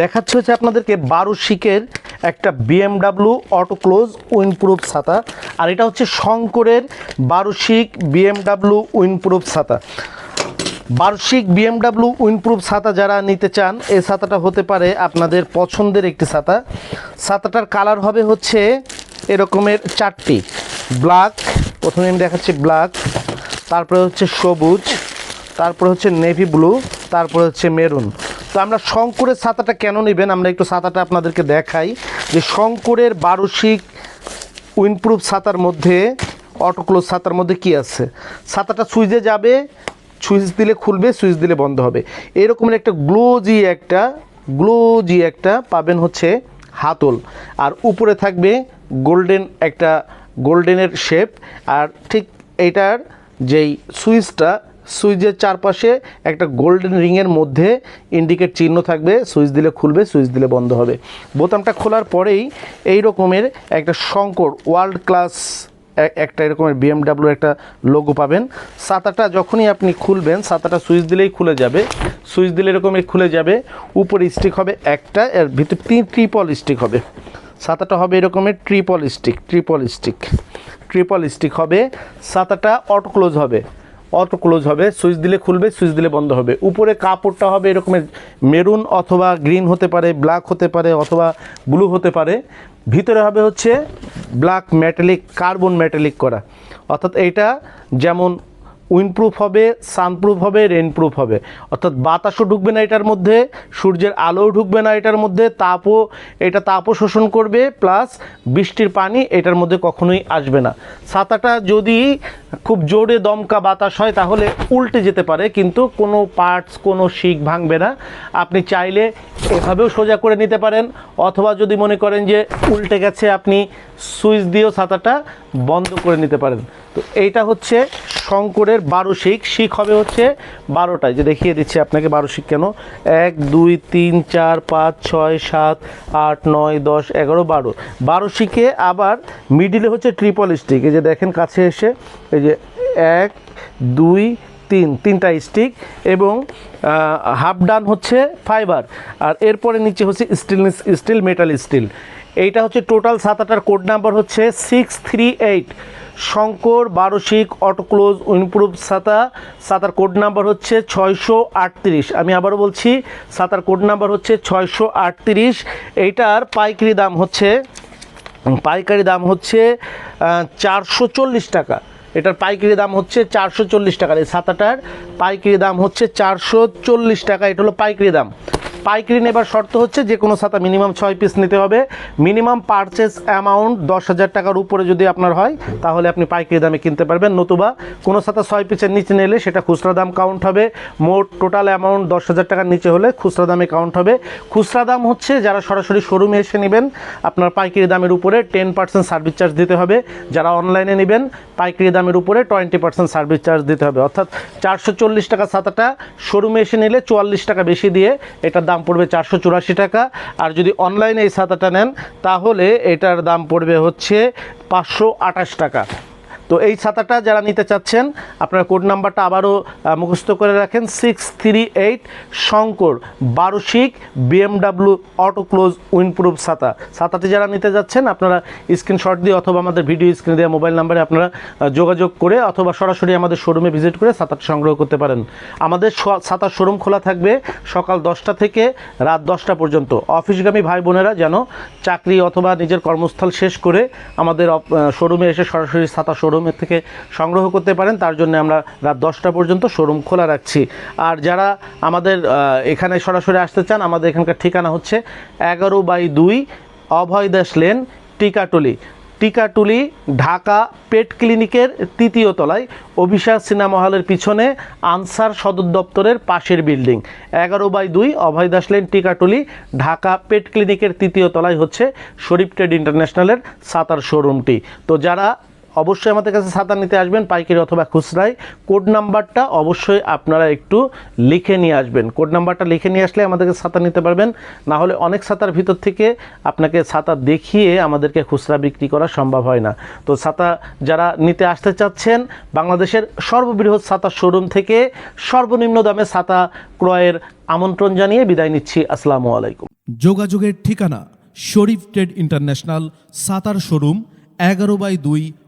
দেখাচ্ছে হচ্ছে আপনাদেরকে বারো শিকের একটা বিএমডাব্লিউ অটো ক্লোজ উইনপ্রুফ ছাতা। আর এটা হচ্ছে শঙ্করের বারো শিক বিএমডাব্লিউ উইনপ্রুফ ছাতা। বার্ষিক বিএমডাব্লিউ উইনপ্রুফ ছাতা যারা নিতে চান, এই ছাতাটা হতে পারে আপনাদের পছন্দের একটি ছাতা। ছাতাটার কালার হবে হচ্ছে এরকমের চারটি। ব্ল্যাক, প্রথমে আমি দেখাচ্ছি ব্ল্যাক, তারপরে হচ্ছে সবুজ, তারপরে হচ্ছে নেভি ব্লু, তারপরে হচ্ছে মেরুন। তো আমরা শঙ্করের ছাতাটা কেন নেবেন? আমরা একটু ছাতাটা আপনাদেরকে দেখাই। যে শঙ্করের বার্ষিক উইনপ্রুফ ছাতার মধ্যে, অটোক্লোজ ছাতার মধ্যে কি আছে? ছাতাটা সুইচে যাবে, সুইচ দিলে খুলবে, সুইচ দিলে বন্ধ হবে। এরকমের একটা গ্লোজি একটা গ্লোজি একটা পাবেন হচ্ছে হাতল। আর উপরে থাকবে গোল্ডেন একটা, গোল্ডেনের শেপ। আর ঠিক এইটার যেই সুইচটা সুইচের চারপাশে একটা গোল্ডেন রিংয়ের মধ্যে ইন্ডিকেট চিহ্ন থাকবে, সুইচ দিলে খুলবে, সুইচ দিলে বন্ধ হবে। বোতামটা খোলার পরেই এই রকমের একটা শঙ্কর ওয়ার্ল্ড ক্লাস একটা এরকমের বিএমডাব্লিউ একটা লোগো পাবেন। ছাতাটা যখনই আপনি খুলবেন, ছাতাটা সুইচ দিলেই খুলে যাবে। সুইচ দিলে এরকমই খুলে যাবে। উপরে স্টিক হবে একটা, এর ভিতরে তিন ট্রিপল স্টিক হবে। ছাতাটা হবে এরকমের triple stick triple stick triple stick হবে। ছাতাটা অটো ক্লোজ হবে। অটো ক্লোজ হবে, সুইচ দিলে খুলবে, সুইচ দিলে বন্ধ হবে। উপরে কাপড়টা হবে এরকমের মেরুন অথবা গ্রিন হতে পারে, ব্ল্যাক হতে পারে অথবা ব্লু হতে পারে। ভিতরে হবে হচ্ছে ব্ল্যাক মেটালিক, কার্বন মেটালিক করা। অর্থাৎ এইটা যেমন উইন্ডপ্রুফ হবে, সানপ্রুফ হবে রেনপ্রুফ হবে। অর্থাৎ বাতাসও ঢুকবে না এটার মধ্যে, সূর্যের আলোও ঢুকবে না এটার মধ্যে, তাপও, এটা তাপও শোষণ করবে, প্লাস বৃষ্টির পানি এটার মধ্যে কখনোই আসবে না। ছাতাটা যদি খুব জোরে দমকা বাতাস হয়, তাহলে উল্টে যেতে পারে, কিন্তু কোনো পার্টস কোনো শিক ভাঙবে না। আপনি চাইলে এভাবেও সোজা করে নিতে পারেন, অথবা যদি মনে করেন যে উল্টে গেছে, আপনি সুইচ দিয়েও ছাতাটা বন্ধ করে নিতে পারেন। তো এইটা হচ্ছে শঙ্করের বারো শিক শিক হবে হচ্ছে বারোটায়। যে দেখিয়ে দিচ্ছি আপনাকে বারো শিক কেন। এক, দুই, তিন, চার, পাঁচ, ছয়, সাত, আট, নয়, দশ, এগারো, বারো। বারো শিকে আবার মিডিলে হচ্ছে ট্রিপল স্টিক এই যে দেখেন কাছে এসে এই যে এক, দুই, তিন, তিনটা স্টিক এবং হাফ ডান হচ্ছে ফাইবার আর এরপরে নিচে হচ্ছে স্টিল স্টিল মেটাল স্টিল এইটা হচ্ছে টোটাল সাতাটার কোড নাম্বার হচ্ছে সিক্স থ্রি এইট শঙ্কর, বারোশিক অটোক্লোজ উইনপ্রুফ সাতা। সাতার কোড নাম্বার হচ্ছে ছয়শো আটত্রিশ। আমি আবারও বলছি, সাতার কোড নাম্বার হচ্ছে ছয়শো আটত্রিশ। এইটার পাইকারি দাম হচ্ছে, পাইকারি দাম হচ্ছে চারশো চল্লিশ টাকা। এটার পাইকারি দাম হচ্ছে চারশো চল্লিশ টাকা। এই ছাতাটার পাইকারি দাম হচ্ছে চারশো চল্লিশ টাকা। এটা হলো পাইকারি দাম। পাইকারি নেবার শর্ত হচ্ছে যে কোনো ছাতা মিনিমাম ছয় পিস নিতে হবে। মিনিমাম পারচেস অ্যামাউন্ট দশ হাজার টাকার উপরে যদি আপনার হয়, তাহলে আপনি পাইকারি দামে কিনতে পারবেন। নতুবা কোনো ছাতা ছয় পিসের নিচে নিলে সেটা খুচরা দাম কাউন্ট হবে। মোট টোটাল অ্যামাউন্ট দশ হাজার টাকার নিচে হলে খুচরা দামে কাউন্ট হবে। খুচরা দাম হচ্ছে যারা সরাসরি শোরুমে এসে নেবেন, আপনার পাইকারি দামের উপরে টেন পার্সেন্ট সার্ভিস চার্জ দিতে হবে। যারা অনলাইনে নেবেন, পাইকারি দামের উপরে টোয়েন্টি পার্সেন্ট সার্ভিস চার্জ দিতে হবে। অর্থাৎ চারশো চল্লিশ টাকা ছাতাটা শোরুমে এসে নিলে চুয়াল্লিশ টাকা বেশি দিয়ে এটার দাম পড়বে চারশো চুরাশি টাকা। আর যদি অনলাইনে এই ছাতাটা নেন, তাহলে এটার দাম পড়বে হচ্ছে পাঁচশো আঠাশ টাকা। তো এই ছাতাটা যারা নিতে চাচ্ছেন, আপনার কোড নাম্বারটা আবারও মুখস্থ করে রাখেন সিক্স থ্রি এইট শঙ্কর বারোশিক বিএমডাব্লিউ অটো ক্লোজ উইনপ্রুফ ছাতা। ছাতাটি যারা নিতে যাচ্ছেন, আপনারা স্ক্রিনশট দিয়ে অথবা আমাদের ভিডিও স্ক্রিনে দেওয়া মোবাইল নাম্বারে আপনারা যোগাযোগ করে অথবা সরাসরি আমাদের শোরুমে ভিজিট করে ছাতাটা সংগ্রহ করতে পারেন। আমাদের ছাতার শোরুম খোলা থাকবে সকাল দশটা থেকে রাত দশটা পর্যন্ত। অফিসগামী ভাই বোনেরা যেন চাকরি অথবা নিজের কর্মস্থল শেষ করে আমাদের শোরুমে এসে সরাসরি ছাতা শোরুমের থেকে সংগ্রহ করতে পারেন, তার জন্য আমরা রাত দশটা পর্যন্ত শোরুম খোলা রাখছি। আর যারা আমাদের এখানে সরাসরি আসতে চান, আমাদের এখানকার ঠিকানা হচ্ছে এগারো বাই দুই অভয় দাস লেন, টিকাটলি। টিকাটুলি ঢাকা পেট ক্লিনিকের তৃতীয় তলায় অভিশাস সিনেমা হলের পিছনে আনসার সদর দপ্তরের পাশের বিল্ডিং। এগারো বাই দুই অভয় দাস লেন, টিকাটুলি ঢাকা পেট ক্লিনিকের তৃতীয় তলায় হচ্ছে শরীফ ট্রেড ইন্টারন্যাশনালের সাতার শোরুমটি। তো যারা অবশ্যই আমাদের কাছে ছাতা নিতে আসবেন, পাইকারি অথবা খুচরায়। কোড নাম্বারটা অবশ্যই আপনারা একটু লিখে নিয়ে আসবেন। কোড নাম্বারটা লিখে নিয়ে আসলে আমাদেরকে ছাতা নিতে পারবেন। না হলে অনেক ছাতার ভিতর থেকে আপনাকে ছাতা দেখিয়ে আমাদেরকে খুচরা বিক্রি করা সম্ভব হয় না। তো ছাতা যারা নিতে আসতে চাচ্ছেন, বাংলাদেশের সর্ববৃহৎ ছাতার শোরুম থেকে সর্বনিম্ন দামে ছাতা ক্রয়ের আমন্ত্রণ জানিয়ে বিদায় নিচ্ছি। আসসালামু আলাইকুম। যোগাযোগের ঠিকানা শরীফ ট্রেড ইন্টারন্যাশনাল, সাতার শোরুম, এগারো বাই দুই